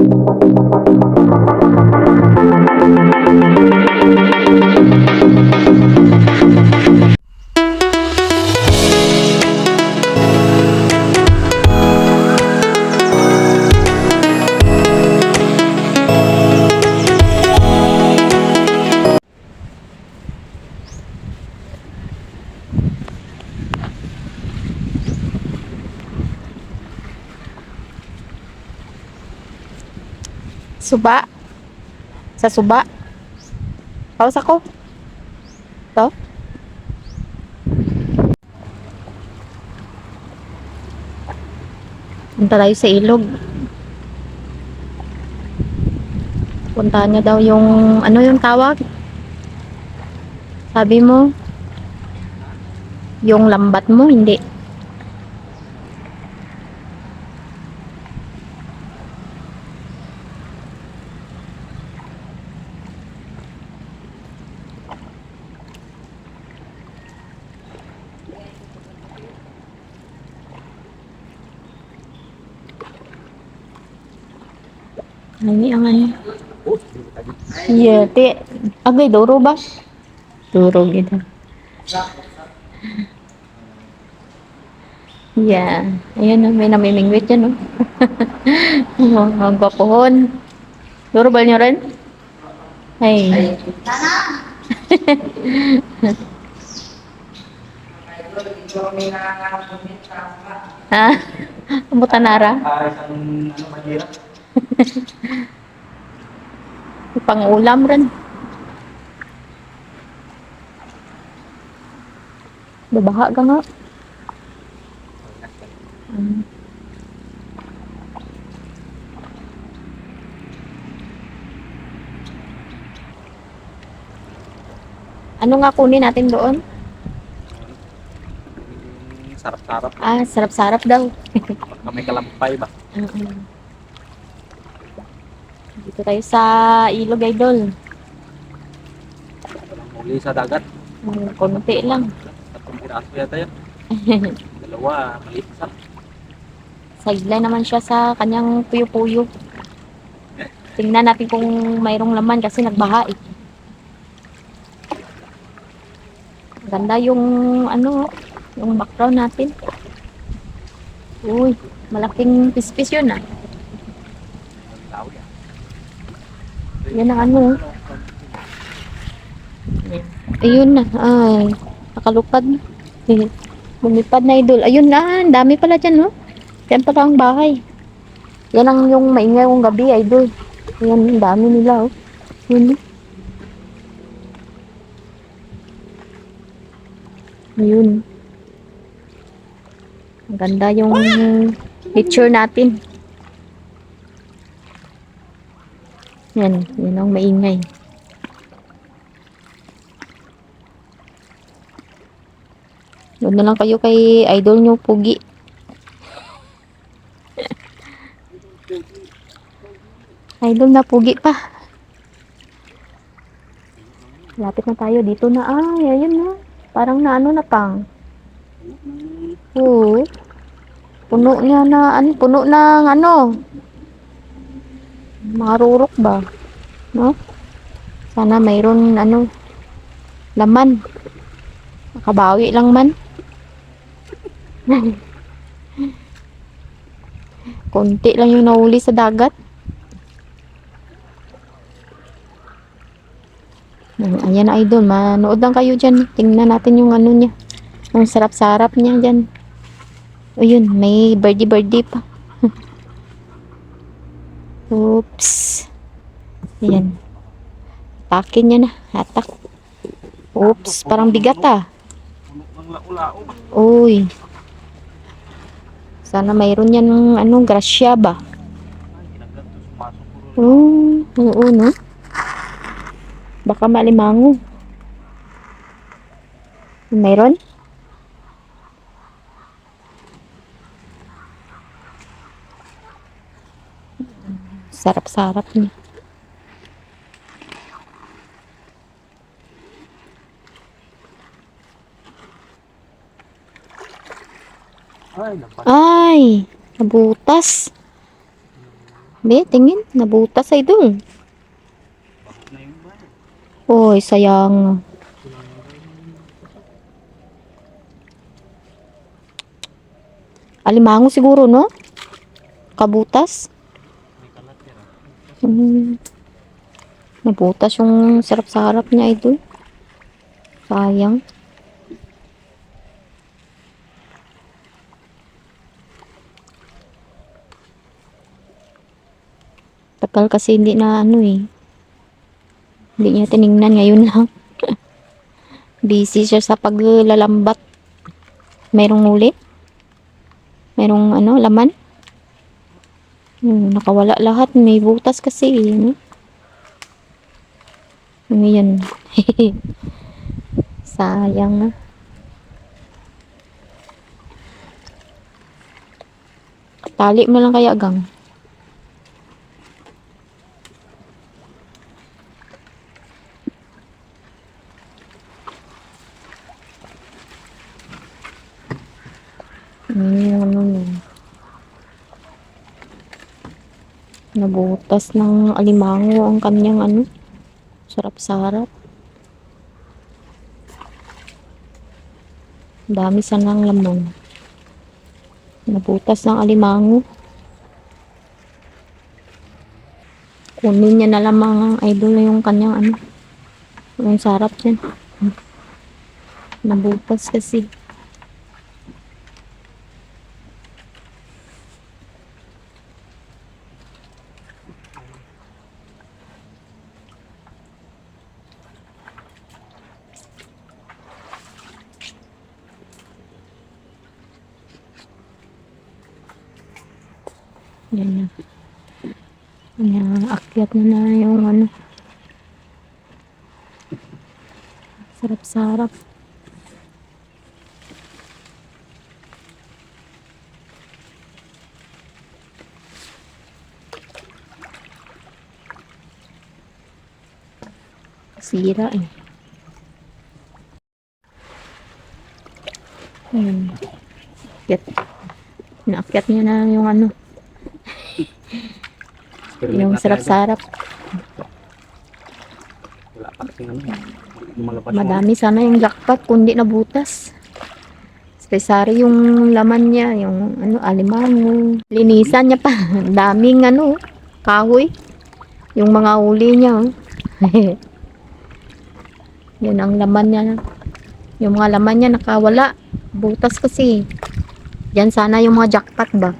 Música Suba. Sa suba. Paus ako. To. Punta tayo sa ilog. Puntahan niya daw yung, ano yung tawag? Sabi mo, yung lambat mo, hindi. Ay, ang ano. Iya, ti. Agay, duro ba? Duro, gitu. Yeah. Ayan, may namimingwit yan, no? Oh, ang gwapohon. Duro ba niyo rin? Ay. Ah, butanara. Ah, isang ano, mahirap. Pang-ulam rin. Babaha ka nga. Mm. Ano nga kunin natin doon? Sarap-sarap. Ah, sarap-sarap daw. May kalampay ba? Mm-mm. Dito tayo sa ilog, idol. Muli sa dagat. Mm, Konti lang. Tatlong piraso yata yan. Dalawa, maliit isa. Sideline naman siya sa kanyang puyo-puyo. Tingnan natin kung mayroong laman kasi nagbaha eh. Ganda yung ano, yung background natin. Uy, malaking pispis yun ah. Tao yan. Yan ang ano. Ayun na, ay, nakalupad na. Lumipad na idol. Ayun na, ang dami pala dyan, no? Yan pala ang bahay. Yan ang yung maingay kong gabi, idol. Yan, ang dami nila, oh. Yun. Ayun. Ang ganda yung picture natin. Yan, yan ang maingay. Doon na lang kayo kay idol nyo, Pugi. idol na, Pugi pa. Lapit na tayo. Dito na. Ay, ayun na. Parang na ano na pang. Oo. Puno niya na, ano, puno ng ano. Marurok ba? No? Sana mayroon, ano, laman. Makabawi lang man. Konti lang yung nahuli sa dagat. Ayan na idol, manood lang kayo dyan. Tingnan natin yung ano niya. Ang sarap-sarap niya dyan. O yun, may birdie-birdie pa. Oops. Ayan. Takin niya na. Hatak. Oops, parang bigat ah. Uy. Sana mayroon yan ng ano, grasya ba? Sumasok puro. Oo, oo, no? Baka malimango. Mayroon? Sarap-sarap niya. Ay, nabutas. Be, tingin. Nabutas ba? Oy, sayang. Alimango siguro, no? Kabutas. Hmm. Nabutas yung sarap-sarap niya idol. Sayang. Tagal kasi hindi na ano eh. Hindi niya tiningnan ngayon lang. Busy siya sa paglalambat. Merong uli? Merong ano, laman? Hmm, nakawala lahat. May butas kasi eh. No? Ano yan? Sayang na. Tali mo lang kaya gang. Hmm, ano yun? Nabutas ng alimango ang kanyang ano. Sarap-sarap. Dami sanang lamang. Nabutas ng alimango. Kunin niya na lamang ang idol na yung kanyang ano. Yung sarap yan. Nabutas kasi. Yan na. Yan, akyat na na yung ano. Sarap-sarap. Sira eh. Ayan. Akyat. Naakyat na yung ano. Yung- Madami sana yung jackpot kundi nabutas. Espesari yung laman niya, yung ano, alimango. Linisan niya pa. Daming ano, kahoy. Yung mga uli niya. oh. Yun ang laman niya. Yung mga laman niya nakawala. Butas kasi. Yan sana yung mga jackpot ba.